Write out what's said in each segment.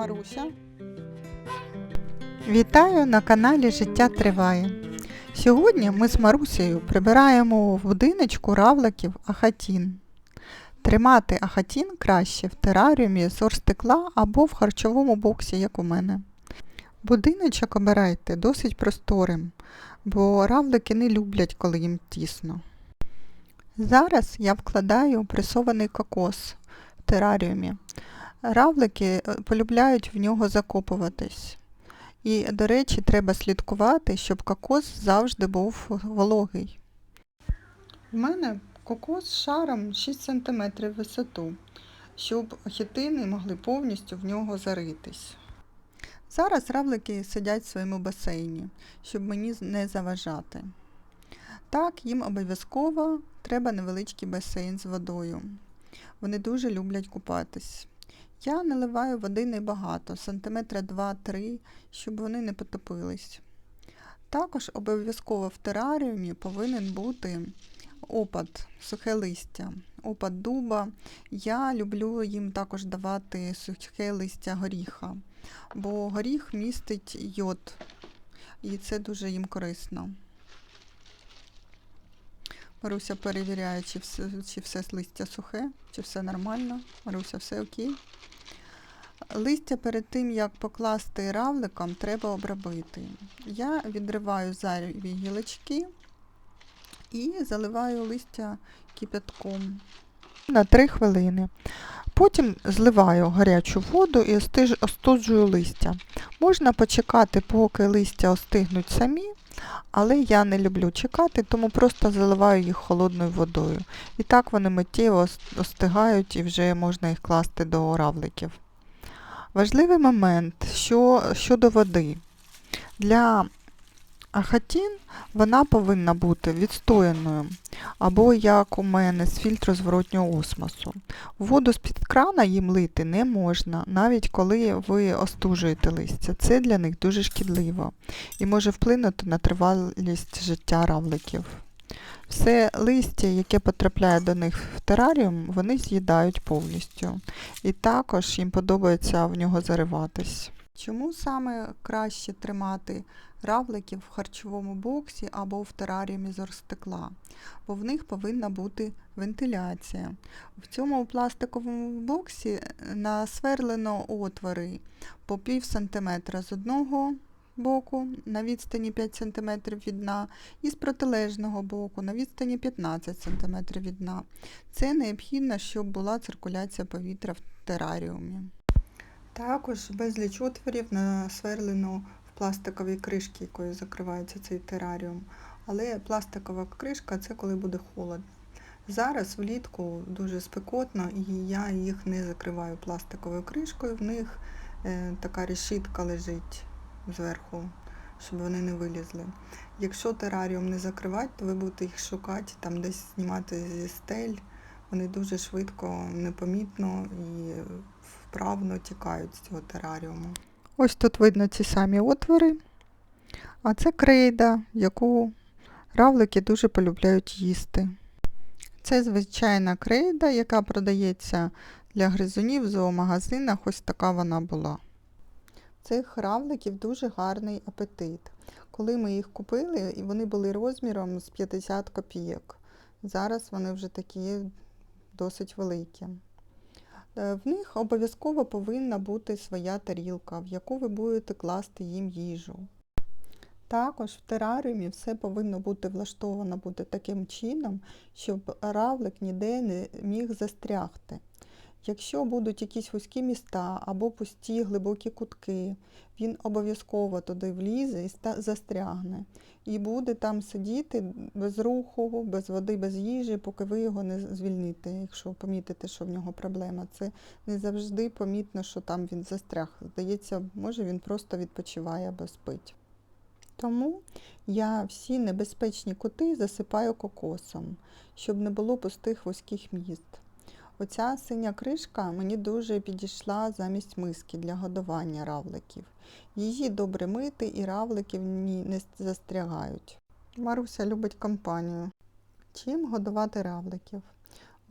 Маруся. Вітаю на каналі Життя Триває. Сьогодні ми з Марусею прибираємо в будиночку равликів ахатін. Тримати ахатін краще в тераріумі з орстекла або в харчовому боксі, як у мене. Будиночок обирайте досить просторим, бо равлики не люблять, коли їм тісно. Зараз я вкладаю пресований кокос в тераріумі. Равлики е, полюбляють в нього закопуватись. І, до речі, треба слідкувати, щоб кокос завжди був вологий. У мене кокос шаром 6 см висоту, щоб хітини могли повністю в нього заритись. Зараз равлики сидять в своєму басейні, щоб мені не заважати. Так, їм обов'язково треба невеличкий басейн з водою. Вони дуже люблять купатись. Я наливаю води небагато, сантиметра 2-3, щоб вони не потопились. Також обов'язково в тераріумі повинен бути опад, сухе листя, опад дуба. Я люблю їм також давати сухе листя горіха, бо горіх містить йод, і це дуже їм корисно. Маруся перевіряє, чи все, чи все листя сухе, чи все нормально. Маруся, все окей. Листя перед тим, як покласти равликом, треба обробити. Я відриваю зайві гілочки і заливаю листя кипятком на 3 хвилини. Потім зливаю гарячу воду і остуджую листя. Можна почекати, поки листя остигнуть самі, але я не люблю чекати, тому просто заливаю їх холодною водою. І так вони миттєво остигають і вже можна їх класти до равликів. Важливий момент що, щодо води. Для ахатін вона повинна бути відстояною, або, як у мене, з фільтру зворотнього осмосу. Воду з-під крана їм лити не можна, навіть коли ви остужуєте листя. Це для них дуже шкідливо і може вплинути на тривалість життя равликів. Все листя, яке потрапляє до них в тераріум, вони з'їдають повністю. І також їм подобається в нього зариватись. Чому саме краще тримати равликів в харчовому боксі або в тераріумі з оргстекла? Бо в них повинна бути вентиляція. В цьому пластиковому боксі насверлено отвори по пів сантиметра з одного боку на відстані 5 см від дна і з протилежного боку на відстані 15 см від дна. Це необхідно, щоб була циркуляція повітря в тераріумі. Також безліч отворів насверлено в пластиковій кришці, якою закривається цей тераріум. Але пластикова кришка це коли буде холодно. Зараз влітку дуже спекотно і я їх не закриваю пластиковою кришкою. В них е, така решітка лежить зверху, щоб вони не вилізли. Якщо тераріум не закривати, то ви будете їх шукати, там десь знімати зі стель. Вони дуже швидко, непомітно і вправно тікають з цього тераріуму. Ось тут видно ці самі отвори, а це крейда, яку равлики дуже полюбляють їсти. Це звичайна крейда, яка продається для гризунів в зоомагазинах. Ось така вона була. Цих равликів дуже гарний апетит. Коли ми їх купили, вони були розміром з 50 копійок. Зараз вони вже такі досить великі. Е, В них обов'язково повинна бути своя тарілка, в яку ви будете класти їм їжу. Також в тераріумі все повинно бути влаштовано бути таким чином, щоб равлик ніде не міг застрягти. Якщо будуть якісь вузькі міста або пусті глибокі кутки, він обов'язково туди влізе і застрягне. І буде там сидіти без руху, без води, без їжі, поки ви його не звільните, якщо помітите, що в нього проблема. Це не завжди помітно, що там він застряг. Здається, може він просто відпочиває або спить. Тому я всі небезпечні кути засипаю кокосом, щоб не було пустих вузьких міст. Оця синя кришка мені дуже підійшла замість миски для годування равликів. Її добре мити і равлики в ній не застрягають. Маруся любить компанію. Чим годувати равликів?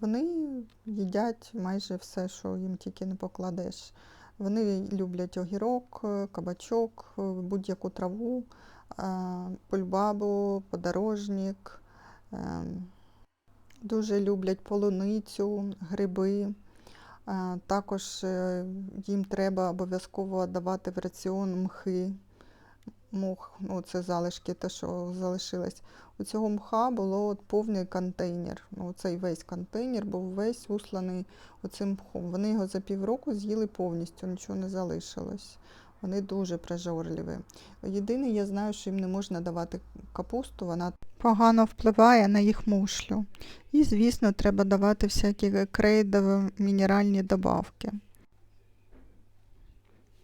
Вони їдять майже все, що їм тільки не покладеш. Вони люблять огірок, кабачок, будь-яку траву, е, пульбабу, подорожник. Дуже люблять полуницю, гриби. Е, Також е, їм треба обов'язково давати в раціон мхи. Мух, ну це залишки, те, що залишилось. У цього мха було от повний контейнер. Ну, цей весь контейнер був весь усланий оцим мхом. Вони його за півроку з'їли повністю, нічого не залишилось. Вони дуже прожорливі. Єдине, я знаю, що їм не можна давати капусту, вона погано впливає на їх мушлю. І, звісно, треба давати всякі крейдові мінеральні добавки.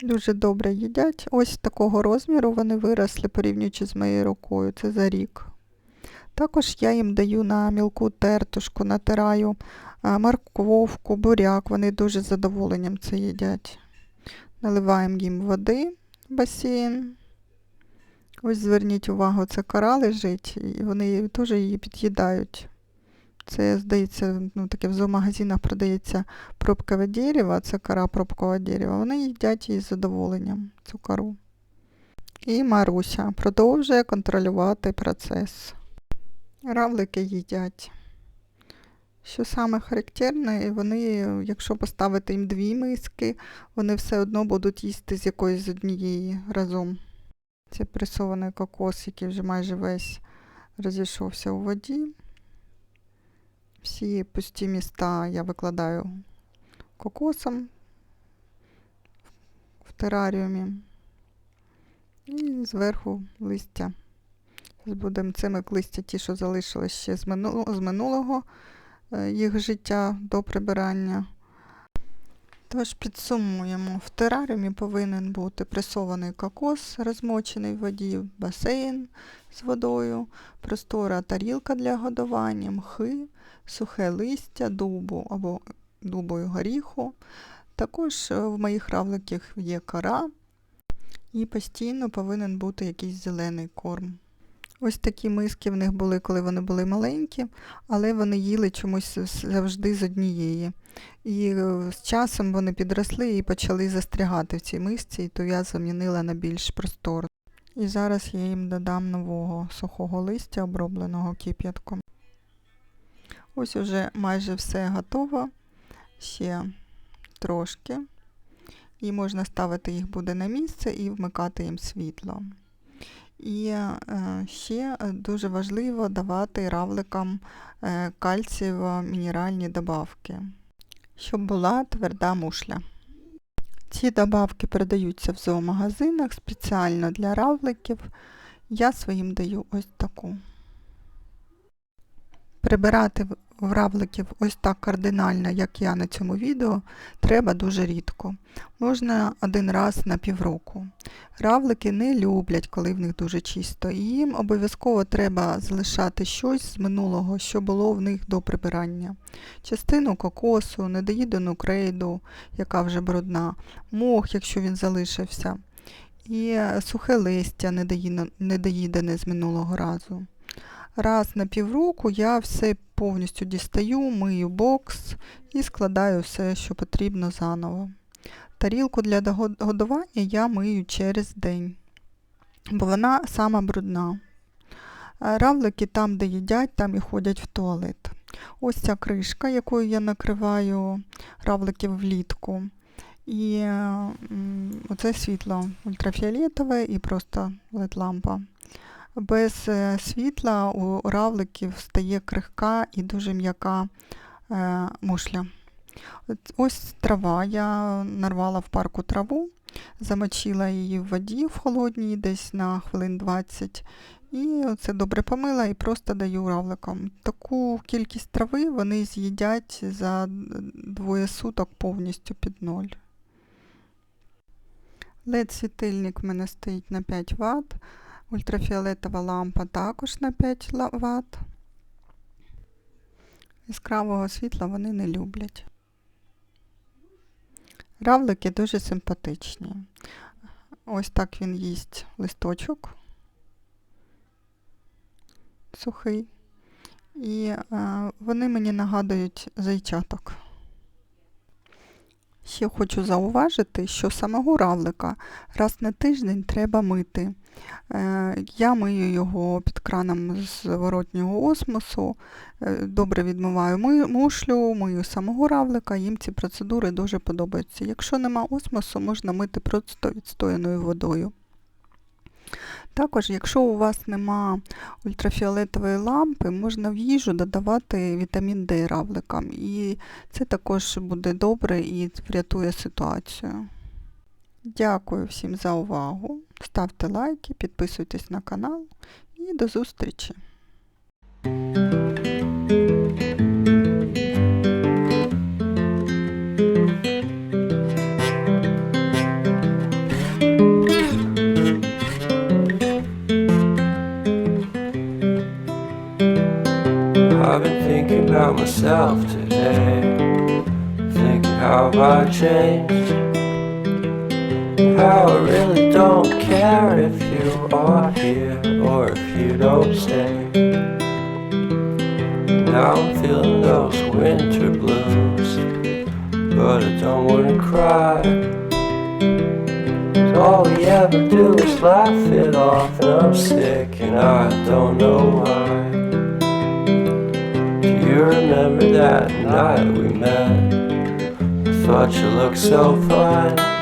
Дуже добре їдять. Ось такого розміру вони виросли, порівнюючи з моєю рукою. Це за рік. Також я їм даю на мілку тертушку, натираю а, морковку, буряк. Вони дуже задоволенням це їдять. Наливаємо їм води в басейн. Ось зверніть увагу, це кора лежить, і вони теж її під'їдають. Це, здається, ну, таке в зоомагазинах продається пробкове дерево, це кора пробкового дерева. Вони їдять її з задоволенням, цю кору. І Маруся продовжує контролювати процес. Равлики їдять. Що саме характерне, вони, якщо поставити їм дві миски, вони все одно будуть їсти з якоїсь з однієї разом. Це пресований кокос, який вже майже весь розійшовся у воді. Всі пусті міста я викладаю кокосом в тераріумі. І зверху листя. Зараз Будемо цими листя ті, що залишились ще з минулого, їх життя до прибирання. Тож підсумуємо, в тераріумі повинен бути пресований кокос, розмочений в воді, басейн з водою, простора тарілка для годування, мхи, сухе листя, дубу або дубою горіху. Також е, в моїх равликах є кора і постійно повинен бути якийсь зелений корм. Ось такі миски в них були, коли вони були маленькі, але вони їли чомусь завжди з однієї. І е, з часом вони підросли і почали застрягати в цій мисці, і то я замінила на більш простор. І зараз я їм додам нового сухого листя, обробленого кип'ятком. Ось уже майже все готово. Ще трошки. І можна ставити їх буде на місце і вмикати їм світло. І е, ще дуже важливо давати равликам е, кальцієво-мінеральні добавки, щоб була тверда мушля. Ці добавки продаються в зоомагазинах спеціально для равликів. Я своїм даю ось таку. Прибирати в- равликів ось так кардинально, як я на цьому відео, треба дуже рідко. Можна один раз на півроку. Равлики не люблять, коли в них дуже чисто, і їм обов'язково треба залишати щось з минулого, що було в них до прибирання. Частину кокосу, недоїдену крейду, яка вже брудна, мох, якщо він залишився, і сухе листя недоїдене з минулого разу. Раз на півроку я все повністю дістаю, мию бокс і складаю все, що потрібно заново. Тарілку для годування я мию через день, бо вона сама брудна. Равлики там, де їдять, там і ходять в туалет. Ось ця кришка, якою я накриваю равликів влітку. І е, оце світло ультрафіолетове і просто LED-лампа. Без е, світла у равликів стає крихка і дуже м'яка е, мушля. Ось трава. Я нарвала в парку траву, замочила її в воді в холодній десь на хвилин 20. І це добре помила і просто даю равликам. Таку кількість трави вони з'їдять за двоє суток повністю під ноль. LED-світильник в мене стоїть на 5 Вт. Ультрафіолетова лампа також на 5 Вт. Яскравого світла вони не люблять. Равлики дуже симпатичні. Ось так він їсть листочок сухий. І е, вони мені нагадують зайчаток. Ще хочу зауважити, що самого равлика раз на тиждень треба мити. Е, Я мию його під краном з зворотнього осмосу, е, добре відмиваю мушлю, мию самого равлика, їм ці процедури дуже подобаються. Якщо нема осмосу, можна мити просто відстояною водою. Також, якщо у вас нема ультрафіолетової лампи, можна в їжу додавати вітамін Д равликам, і це також буде добре і врятує ситуацію. Дякую всім за увагу. Ставте лайки, підписуйтесь на канал і до зустрічі! Myself today. Thinking how I changed? How I really don't care if you are here or if you don't stay. Now I'm feeling those winter blues, but I don't wanna cry. all we ever do is laugh it off, and I'm sick and I don't know why. Do you remember that night we met? I thought you looked so fine.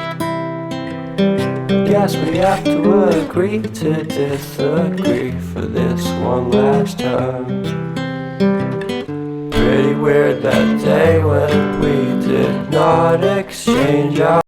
Guess we have to agree to disagree for this one last time. Pretty weird that day when we did not exchange our